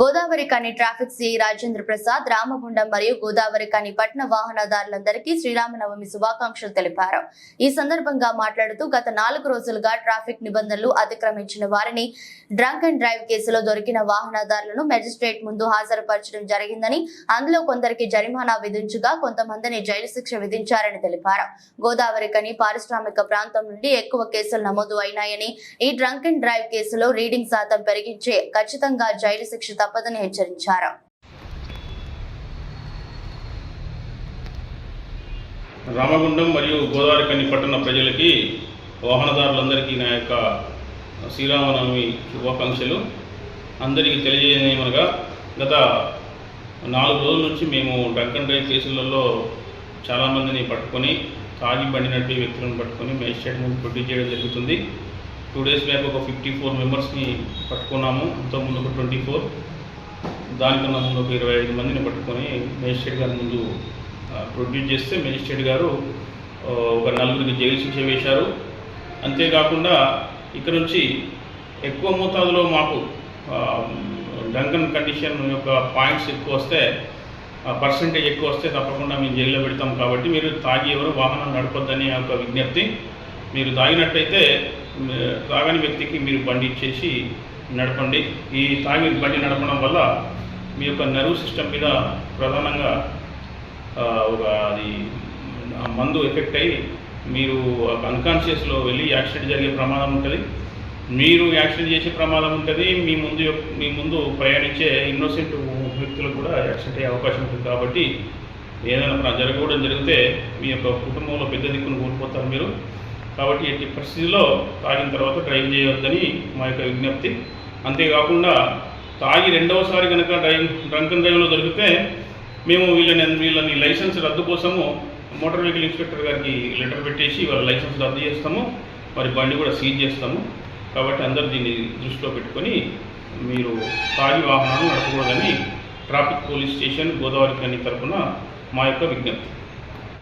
గోదావరి కని traffic CI Rajendra Prasad Ramagundam మరియు గోదావరి కని పట్టణ వాహనదారులందరికీ శ్రీరామనవమి శుభాకాంక్షలు తెలిపారు. ఈ సందర్భంగా మాట్లాడుతూ గత నాలుగు రోజులుగా ట్రాఫిక్ నిబంధనలు అతిక్రమించిన వారిని డ్రంక్ అండ్ డ్రైవ్ కేసులో దొరికిన వాహనదారులను మెజిస్ట్రేట్ ముందు హాజరుపరచడం జరిగిందని అందులో కొందరికి జరిమానా విధించగా కొంతమందిని జైలు శిక్ష విధించారని తెలిపారు. గోదావరి కని పారిశ్రామిక ప్రాంతం నుండి ఎక్కువ కేసులు నమోదు అయినాయని ఈ డ్రంక్ అండ్ డ్రైవ్ కేసులో రీడింగ్ శాతం పెరిగించే ఖచ్చితంగా జైలు శిక్ష తప్పదని హెచ్చరించారు. రామగుండం మరియు గోదావరి కని పట్టణ ప్రజలకి వాహనదారులందరికీ నా యొక్క శ్రీరామనవమి శుభాకాంక్షలు. అందరికీ తెలియజేయమనగా గత నాలుగు రోజుల నుంచి మేము డ్రంక్ అండ్ డ్రైవ్ కేసులలో చాలామందిని పట్టుకొని తాగి బండినట్టు వ్యక్తులను పట్టుకొని మేజిస్ట్రేట్ ముందు ప్రొడ్యూస్ చేయడం జరుగుతుంది. టూ డేస్ బ్యాక్ ఒక ఫిఫ్టీ ఫోర్ మెంబర్స్ని పట్టుకున్నాము. అంతకుముందు ఒక ట్వంటీ ఫోర్. దానికన్నా ముందు ఒక ఇరవై ఐదు మందిని పట్టుకొని మేజిస్ట్రేట్ గారి ముందు ప్రొడ్యూస్ చేస్తే మేజిస్ట్రేట్ గారు ఒక నలుగురికి జైలు శిక్ష వేశారు. అంతేకాకుండా ఇక్కడ నుంచి ఎక్కువ మోతాదులో మాకు డంకన్ కండిషన్ యొక్క పాయింట్స్ ఎక్కువ వస్తే పర్సంటేజ్ ఎక్కువ వస్తే తప్పకుండా మేము జైల్లో పెడతాం కాబట్టి మీరు తాగి ఎవరు వాహనం నడపొద్దని ఒక విజ్ఞప్తి. మీరు తాగినట్టయితే తాగని వ్యక్తికి మీరు బండి ఇచ్చేసి నడపండి. ఈ తాగి బండి నడపడం వల్ల మీ యొక్క నర్వ్ సిస్టమ్ మీద ప్రధానంగా ఒక అది మందు ఎఫెక్ట్ అయ్యి మీరు అన్కాన్షియస్లో వెళ్ళి యాక్సిడెంట్ జరిగే ప్రమాదం ఉంటుంది. మీరు యాక్సిడెంట్ చేసే ప్రమాదం ఉంటుంది. మీ ముందు మీ ముందు ప్రయాణించే ఇన్నోసెంట్ వ్యక్తులకు కూడా యాక్సిడెంట్ అయ్యే అవకాశం ఉంటుంది. కాబట్టి ఏదైనా ప్ర- జరగకూడదు జరిగితే మీ యొక్క కుటుంబంలో పెద్ద దిక్కును కోల్పోతారు మీరు. కాబట్టి ఎట్టి పరిస్థితుల్లో తాగిన తర్వాత డ్రైవ్ చేయవద్దని మా యొక్క విజ్ఞప్తి. అంతేకాకుండా తాగి రెండవసారి కనుక డ్రైవ్ డ్రంక్ అండ్ డ్రైవ్లో దొరికితే మేము వీళ్ళని వీళ్ళని లైసెన్స్ రద్దు కోసము మోటార్ వెహికల్ ఇన్స్పెక్టర్ గారికి లెటర్ పెట్టేసి వాళ్ళ లైసెన్స్ రద్దు చేస్తాము. మరి బండి కూడా సీజ్ చేస్తాము. కాబట్టి అందరు దీన్ని దృష్టిలో పెట్టుకొని మీరు తాగి వాహనాలు నడపకూడదని traffic police station Godavarikhani తరఫున మా యొక్క విజ్ఞప్తి.